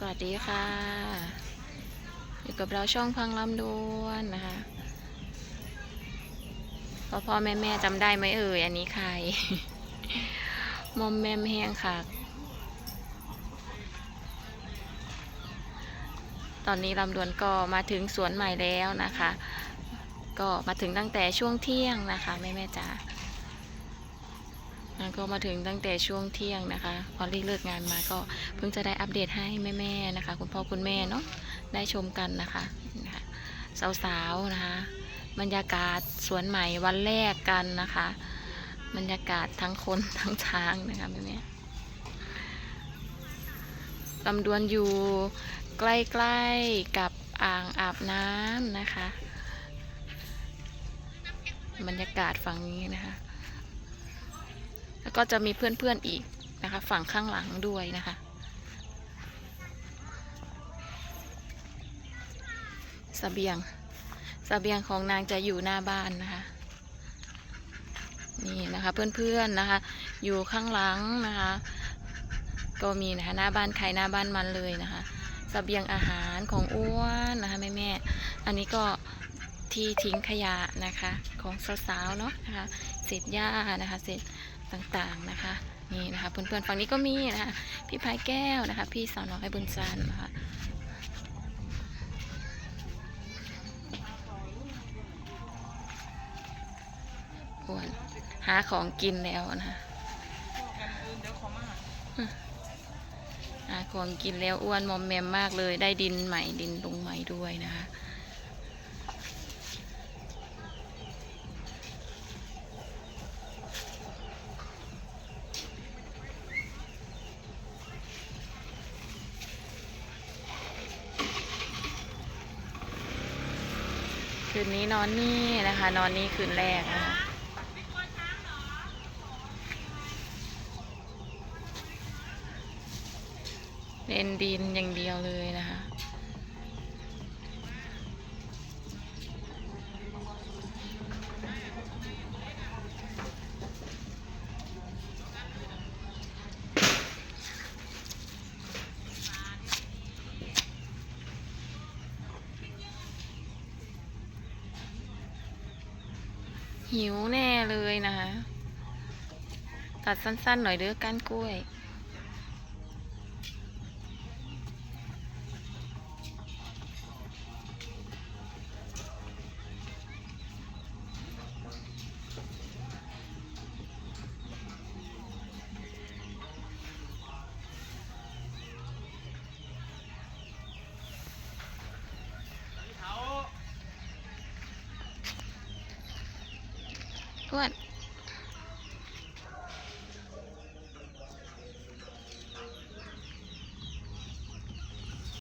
สวัสดีค่ะ อยู่กับเราช่องพังลำดวนนะคะพ่อพ่อแม่แม่จำได้ไหมเอ่ยอันนี้ใคร มอมแมมแห้งค่ะ ตอนนี้ลำดวนก็มาถึงสวนใหม่แล้วนะคะ ก็มาถึงตั้งแต่ช่วงเที่ยงนะคะ แม่แม่จ๋า แล้วก็มาถึงตั้งแต่ช่วงเที่ยงนะคะ พอรีเลิกงานมาก็เพิ่งจะได้อัปเดตให้แม่ๆนะคะ คุณพ่อคุณแม่เนาะได้ชมกันนะคะนะคะสาวๆนะคะ บรรยากาศสวนใหม่วันแรกกันนะคะ บรรยากาศทั้งคนทั้งช้างนะคะแม่ๆลำดวนอยู่ใกล้ๆกับอ่างอาบน้ำนะคะ บรรยากาศฝั่งนี้นะคะ ก็จะมีเพื่อนๆอีกนะคะ ฝั่งข้างหลังด้วยนะคะ สเสบียงสเสบียงของนางจะอยู่หน้าบ้านนะคะ นี่นะคะเพื่อนๆนะคะ อยู่ข้างหลังนะคะ ก็มีนะคะหน้าบ้านใครหน้าบ้านมันเลยนะคะสเสบียงอาหารของอ้วนนะคะแม่ๆอันนี้ก็ที่ทิ้งขยะนะคะ ของสาวๆเนาะนะคะเศษหญ้านะคะเศษ ต่างๆนะคะนี่นะคะเพื่อนๆฝั่งนี้ก็มีนะคะพี่พายแก้วนะคะ พี่สาวน้อยบุญจันทร์นะคะอ้วนหาของกินแล้วนะคะหาของกินแล้วอ้วนมอมแมมมากเลย ได้ดินใหม่ดินลงใหม่ด้วยนะคะ คืนนี้นอนนี่นะคะ นอนนี่คืนแรกนะคะเล่นดินอย่างเดียวเลยนะคะ หิวแน่เลยนะคะ ตัดสั้นๆหน่อยเด้อก้านกล้วย อ้วน